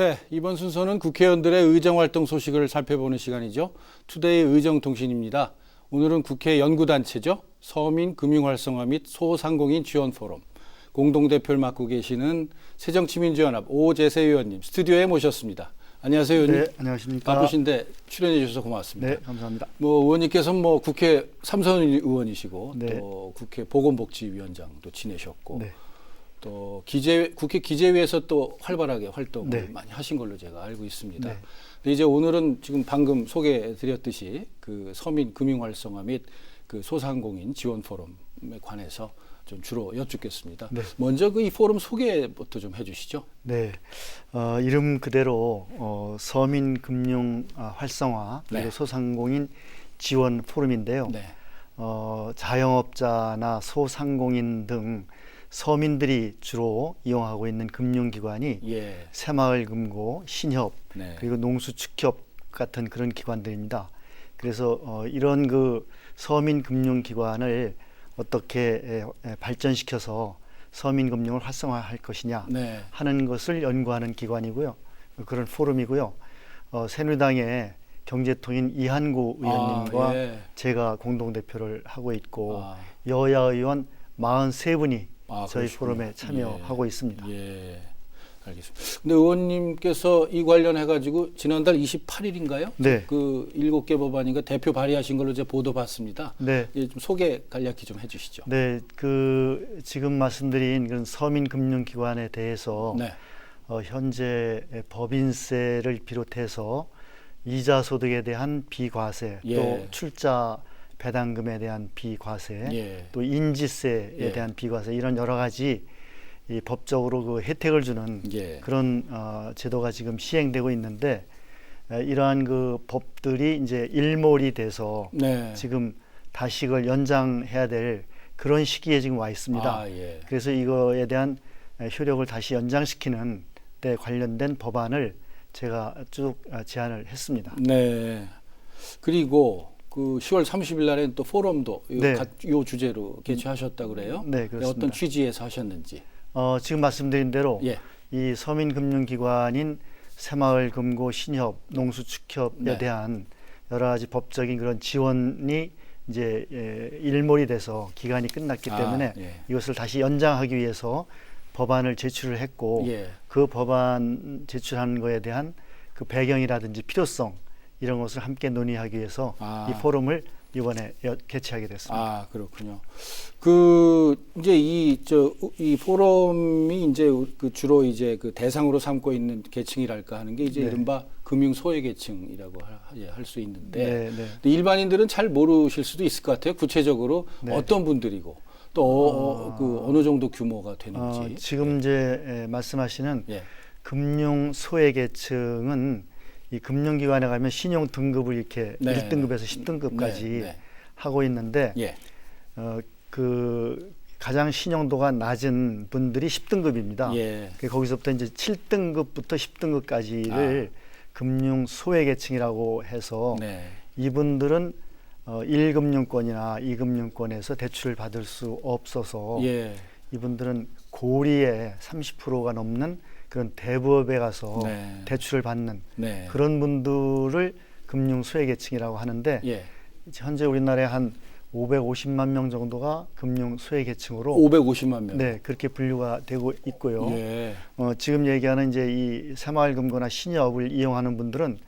네, 이번 순서는 국회의원들의 의정활동 소식을 살펴보는 시간이죠. 투데이 의정통신입니다. 오늘은 국회 연구단체죠. 서민금융활성화 및 소상공인 지원 포럼 공동대표를 맡고 계시는 새정치민주연합 오재세 의원님 스튜디오에 모셨습니다. 안녕하세요, 의원님. 네, 안녕하십니까. 바쁘신데 출연해 주셔서 고맙습니다. 네, 감사합니다. 뭐 의원님께서는 뭐 국회 삼선 의원이시고 네. 또 국회 보건복지위원장도 지내셨고 네. 또 기재 국회 기재위에서 또 활발하게 활동을 네. 많이 하신 걸로 제가 알고 있습니다. 네. 근데 이제 오늘은 지금 방금 소개해드렸듯이 그 서민 금융 활성화 및 그 소상공인 지원 포럼에 관해서 좀 주로 여쭙겠습니다. 네. 먼저 그 이 포럼 소개부터 좀 해주시죠. 네, 어, 이름 그대로 어, 서민 금융 아, 활성화 그리고 네. 소상공인 지원 포럼인데요. 네. 어, 자영업자나 소상공인 등 서민들이 주로 이용하고 있는 금융기관이 예. 새마을금고, 신협, 네. 그리고 농수축협 같은 그런 기관들입니다. 그래서 어, 이런 그 서민 금융 기관을 어떻게 에, 에, 발전시켜서 서민 금융을 활성화할 것이냐 네. 하는 것을 연구하는 기관이고요. 그런 포럼이고요. 어, 새누리당의 경제통인 이한구 의원님과 아, 예. 제가 공동 대표를 하고 있고 아. 여야 의원 43분이 아, 저희 그러시군요. 포럼에 참여하고 예. 있습니다. 예. 알겠습니다. 근데 의원님께서 이 관련해 가지고 지난달 28일인가요? 네. 그 일곱 개 법안인가 대표 발의하신 걸로 제가 보도 봤습니다. 네. 예, 좀 소개 간략히 좀 해주시죠. 네, 그 지금 말씀드린 그런 서민 금융 기관에 대해서 네. 어, 현재 법인세를 비롯해서 이자 소득에 대한 비과세, 예. 또 출자 배당금에 대한 비과세, 예. 또 인지세에 예. 대한 비과세 이런 여러 가지 이 법적으로 그 혜택을 주는 예. 그런 어, 제도가 지금 시행되고 있는데 에, 이러한 그 법들이 이제 일몰이 돼서 네. 지금 다시걸 연장해야 될 그런 시기에 지금 와 있습니다. 아, 예. 그래서 이거에 대한 에, 효력을 다시 연장시키는 데 관련된 법안을 제가 쭉 아, 제안을 했습니다. 네. 그리고 그 10월 30일 날엔 또 포럼도 요, 네. 가- 요 주제로 개최하셨다 그래요? 네, 그렇습니다. 어떤 취지에서 하셨는지. 어, 지금 말씀드린 대로 예. 이 서민금융기관인 새마을금고, 신협, 농수축협에 네. 대한 여러 가지 법적인 그런 지원이 이제 예, 일몰이 돼서 기간이 끝났기 아, 때문에 예. 이것을 다시 연장하기 위해서 법안을 제출을 했고 예. 그 법안 제출한 거에 대한 그 배경이라든지 필요성 이런 것을 함께 논의하기 위해서 아. 이 포럼을 이번에 여- 개최하게 됐습니다. 아 그렇군요. 그 이제 이 저 이 포럼이 이제 그 주로 이제 그 대상으로 삼고 있는 계층이랄까 하는 게 이제 네. 이른바 금융 소외 계층이라고 할 수 있는데 네, 네. 일반인들은 잘 모르실 수도 있을 것 같아요. 구체적으로 네. 어떤 분들이고 또 어, 그 어느 정도 규모가 되는지. 어, 지금 이제 에, 말씀하시는 예. 금융 소외 계층은 이 금융기관에 가면 신용 등급을 이렇게 네, 1등급에서 네. 10등급까지 네, 네. 하고 있는데 예. 어, 그 가장 신용도가 낮은 분들이 10등급입니다. 예. 그 거기서부터 이제 7등급부터 10등급까지를 금융 소외 계층이라고 해서 네. 이분들은 어, 1금융권이나 2금융권에서 대출을 받을 수 없어서 예. 이분들은 고리의 30%가 넘는 그런 대부업에 가서 네. 대출을 받는 네. 그런 분들을 금융 소외계층이라고 하는데 예. 현재 우리나라에 한 550만 명 정도가 금융 소외계층으로 550만 명. 네 그렇게 분류가 되고 있고요. 예. 어, 지금 얘기하는 이제 이 새마을금고나 신협을 이용하는 분들은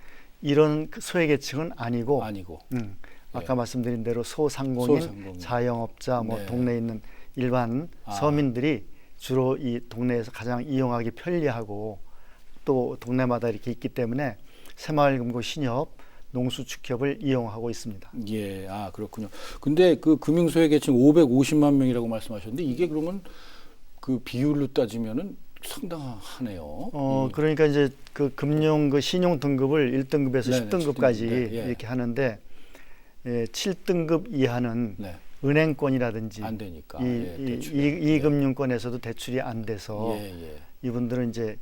이런 그 소외계층은 아니고, 아니고. 음, 아까 예. 말씀드린 대로 소상공인, 소상공인. 자영업자, 뭐 네. 동네에 있는 일반 아. 서민들이 주로 이 동네에서 가장 이용하기 편리하고 또 동네마다 이렇게 있기 때문에 새마을금고 신협, 농수축협을 이용하고 있습니다. 예, 아 그렇군요. 근데 그 금융소외계층 550만 명이라고 말씀하셨는데 이게 그러면 그 비율로 따지면은 상당하네요. 어 이- 그러니까 이제 그 금융 그 신용 등급을 1등급에서 네네, 10등급까지 10등급, 네, 예. 이렇게 하는데 예, 7등급 이하는 네. 은행권이라든지 안 되니까. 이, 예, 이. 이, 이 금융권에서도 대출이 안 돼서 예, 예. 이분들은 이제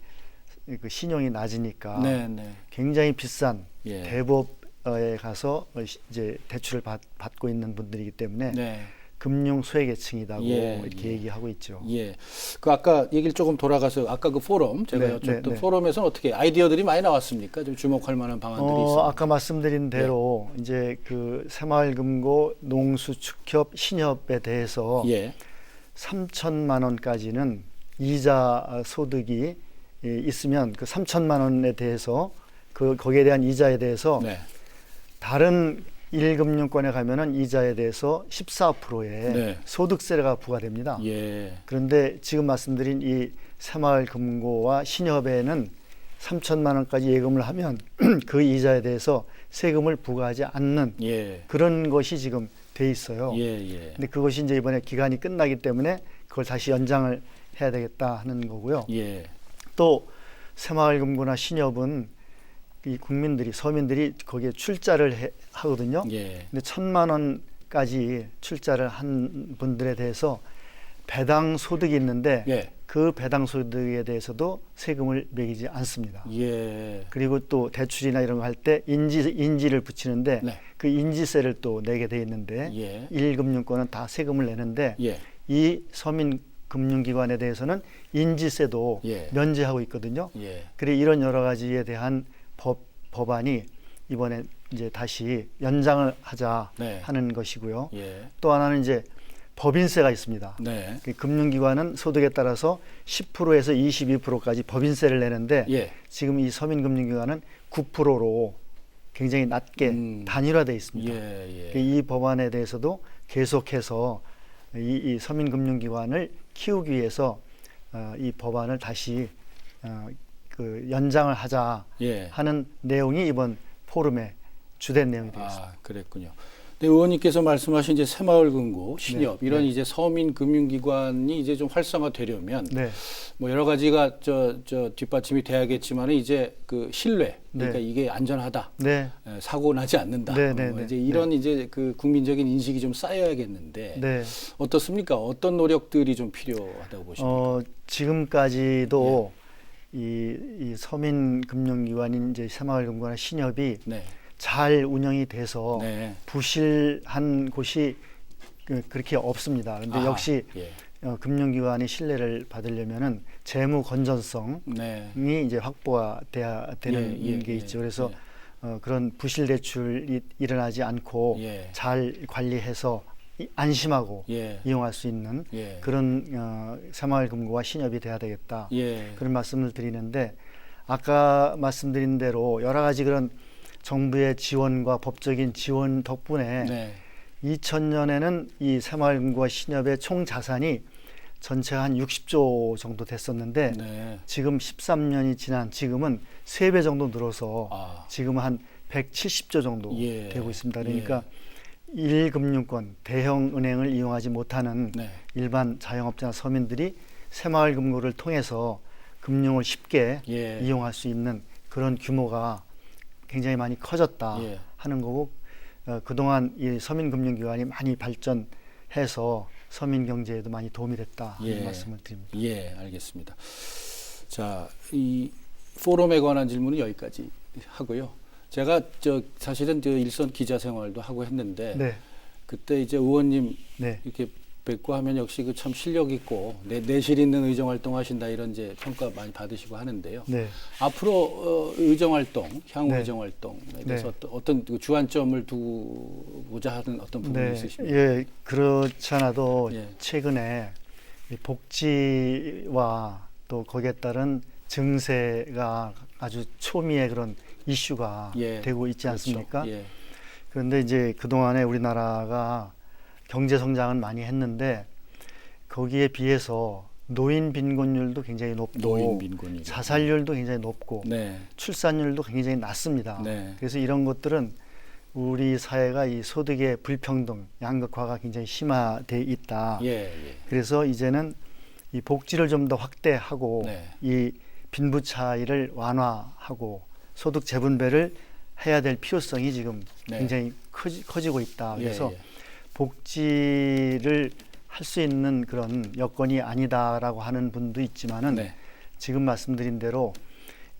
그 신용이 낮으니까 네, 네. 굉장히 비싼 예. 대법에 가서 이제 대출을 받, 받고 있는 분들이기 때문에 네. 금융 소외계층이라고 예, 이렇게 예. 얘기하고 있죠. 예. 그 아까 얘기를 조금 돌아가서 아까 그 포럼 제가 네, 여쭸던 네, 네. 포럼에서는 어떻게 아이디어들이 많이 나왔습니까? 좀 주목할 만한 방안들이 어, 있습니다. 아까 말씀드린 대로 이제 그 새마을금고 농수축협 신협에 대해서 예. 3천만 원까지는 이자 소득이 예, 있으면 그 3천만 원에 대해서 그 거기에 대한 이자에 대해서 네. 다른 일금융권에 가면은 이자에 대해서 14%의 네. 소득세가 부과됩니다. 예. 그런데 지금 말씀드린 이 새마을금고와 신협에는 3천만 원까지 예금을 하면 그 이자에 대해서 세금을 부과하지 않는 예. 그런 것이 지금 돼 있어요. 예, 예. 근데 그것이 이제 이번에 기간이 끝나기 때문에 그걸 다시 연장을 해야 되겠다 하는 거고요. 예. 또 새마을금고나 신협은 이 국민들이 서민들이 거기에 출자를 해, 하거든요. 예. 근데 천만 원까지 출자를 한 분들에 대해서 배당 소득이 있는데 예. 그 배당 소득에 대해서도 세금을 매기지 않습니다. 예. 그리고 또 대출이나 이런 거 할 때 인지 인지를 붙이는데 네. 그 인지세를 또 내게 돼 있는데 예. 일금융권은 다 세금을 내는데 예. 이 서민 금융기관에 대해서는 인지세도 예. 면제하고 있거든요. 예. 그래 이런 여러 가지에 대한 법 법안이 이번에 이제 다시 연장을 하자 네. 하는 것이고요. 예. 또 하나는 이제 법인세가 있습니다. 네. 그 금융기관은 소득에 따라서 10%에서 22%까지 법인세를 내는데 예. 지금 이 서민금융기관은 9%로 굉장히 낮게 음. 단일화돼 있습니다. 예. 그 예. 이 법안에 대해서도 계속해서 이, 이 서민금융기관을 키우기 위해서 어, 이 법안을 다시 어, 그 연장을 하자 예. 하는 내용이 이번 포럼의 주된 내용이 되겠습니다. 아, 그랬군요. 근데 의원님께서 말씀하신 이제 새마을 금고, 신협 네, 이런 네. 이제 서민 금융기관이 이제 좀 활성화되려면 네, 뭐 여러 가지가 저 저 뒷받침이 돼야겠지만 이제 그 신뢰 그러니까 네. 이게 안전하다. 네, 에, 사고 나지 않는다. 네, 네, 뭐 네, 이제 이런 이제 그 국민적인 인식이 좀 쌓여야겠는데 네. 어떻습니까? 어떤 노력들이 좀 필요하다고 보십니까? 어, 지금까지도 예. 이, 이 서민금융기관인 이제 새마을금고나 신협이 네, 잘 운영이 돼서 네. 부실한 곳이 그, 그렇게 없습니다. 그런데 아하, 역시 예. 어, 금융기관이 신뢰를 받으려면은 재무 건전성이 네, 이제 확보가 돼야 되는 예, 예, 게 예, 있죠. 그래서 예. 어, 그런 부실 대출이 일어나지 않고 예. 잘 관리해서 이- 안심하고 예, 이용할 수 있는 예, 그런 어, 새마을 금고와 신협이 돼야 되겠다. 예, 그런 말씀을 드리는데 아까 말씀드린 대로 여러 가지 그런 정부의 지원과 법적인 지원 덕분에 네, 2000년에는 이 새마을 금고와 신협의 총 자산이 전체 한 60조 정도 됐었는데 네. 지금 13년이 지난 지금은 3배 정도 늘어서 아, 지금 한 170조 정도 예, 되고 있습니다. 그러니까 일금융권 대형 은행을 이용하지 못하는 네, 일반 자영업자나 서민들이 새마을 금고를 통해서 금융을 쉽게 예, 이용할 수 있는 그런 규모가 굉장히 많이 커졌다 예. 하는 거고 어, 그동안 이 서민금융기관이 많이 발전해서 서민 경제에도 많이 도움이 됐다 하는 예. 말씀을 드립니다. 예, 알겠습니다. 자, 이 포럼에 관한 질문은 여기까지 하고요. 제가 저 사실은 저 일선 기자 생활도 하고 했는데 네, 그때 이제 의원님 네, 이렇게 뵙고 하면 역시 그 참 실력 있고 내, 내실 있는 의정 활동 하신다 이런 이제 평가 많이 받으시고 하는데요. 네. 앞으로 어, 의정 활동, 향후 네. 의정 활동에 대해서 네. 어떤, 그 주안점을 두고자 하는 어떤 부분이 네, 있으십니까? 예, 그렇지 않아도 예. 최근에 이 복지와 또 거기에 따른 증세가 아주 초미의 그런 이슈가 예, 되고 있지 그렇죠. 않습니까? 예, 그런데 이제 그동안에 우리나라가 경제 성장은 많이 했는데 거기에 비해서 노인 빈곤율도 굉장히 높고 노인 빈곤이 자살률도 굉장히 높고 네, 출산율도 굉장히 낮습니다. 네. 그래서 이런 것들은 우리 사회가 이 소득의 불평등, 양극화가 굉장히 심화돼 있다. 예, 예. 그래서 이제는 이 복지를 좀 더 확대하고 네. 이 빈부 차이를 완화하고 소득 재분배를 해야 될 필요성이 지금 네. 굉장히 커지, 커지고 있다. 예, 그래서 예. 복지를 할 수 있는 그런 여건이 아니다라고 하는 분도 있지만은 네. 지금 말씀드린 대로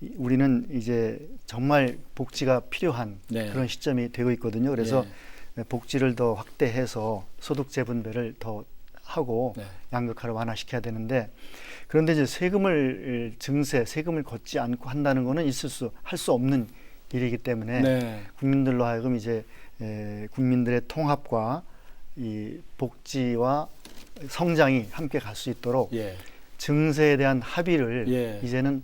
이- 우리는 이제 정말 복지가 필요한 네. 그런 시점이 되고 있거든요. 그래서 예. 복지를 더 확대해서 소득 재분배를 더 하고 네. 양극화를 완화시켜야 되는데 그런데 이제 세금을 증세, 세금을 걷지 않고 한다는 거는 있을 수 할 수 없는 일이기 때문에 네. 국민들로 하여금 이제 에, 국민들의 통합과 이 복지와 성장이 함께 갈 수 있도록 예. 증세에 대한 합의를 예. 이제는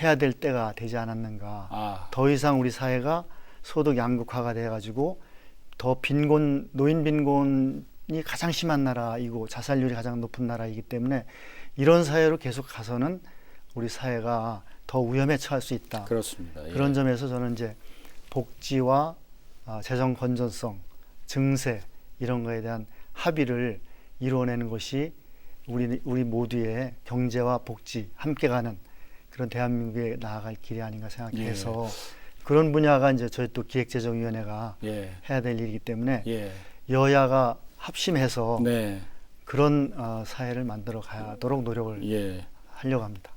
해야 될 때가 되지 않았는가. 아. 더 이상 우리 사회가 소득 양극화가 돼 가지고 더 빈곤 노인 빈곤이 가장 심한 나라이고 자살률이 가장 높은 나라이기 때문에 이런 사회로 계속 가서는 우리 사회가 더 위험에 처할 수 있다. 그렇습니다. 예. 그런 점에서 저는 이제 복지와 아, 재정 건전성, 증세 이런 거에 대한 합의를 이루어내는 것이 우리 우리 모두의 경제와 복지 함께 가는 그런 대한민국에 나아갈 길이 아닌가 생각해서 그런 분야가 이제 저희 또 기획재정위원회가 예. 해야 될 일이기 때문에 예. 여야가 합심해서 네. 그런 어, 사회를 만들어 가도록 노력을 예. 하려고 합니다.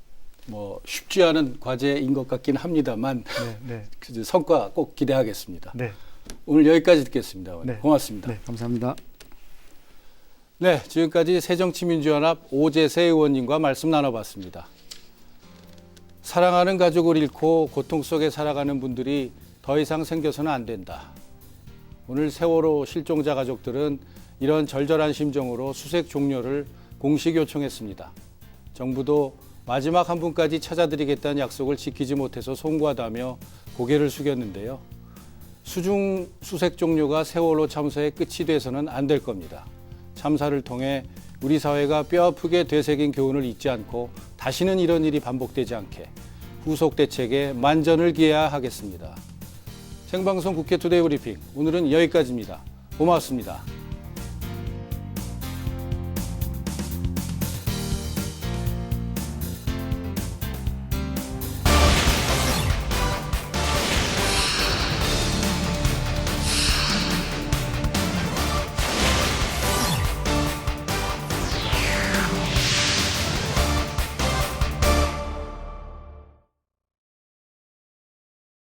뭐 쉽지 않은 과제인 것 같긴 합니다만 네, 네, 그 성과 꼭 기대하겠습니다. 네, 오늘 여기까지 듣겠습니다. 네. 고맙습니다. 네, 감사합니다. 네, 지금까지 새정치민주연합 오재세 의원님과 말씀 나눠봤습니다. 사랑하는 가족을 잃고 고통 속에 살아가는 분들이 더 이상 생겨서는 안 된다. 오늘 세월호 실종자 가족들은 이런 절절한 심정으로 수색 종료를 공식 요청했습니다. 정부도 마지막 한 분까지 찾아드리겠다는 약속을 지키지 못해서 송구하다며 고개를 숙였는데요. 수중 수색 종료가 세월호 참사의 끝이 돼서는 안 될 겁니다. 참사를 통해 우리 사회가 뼈아프게 되새긴 교훈을 잊지 않고 다시는 이런 일이 반복되지 않게 후속 대책에 만전을 기해야 하겠습니다. 생방송 국회 투데이 브리핑 오늘은 여기까지입니다. 고맙습니다.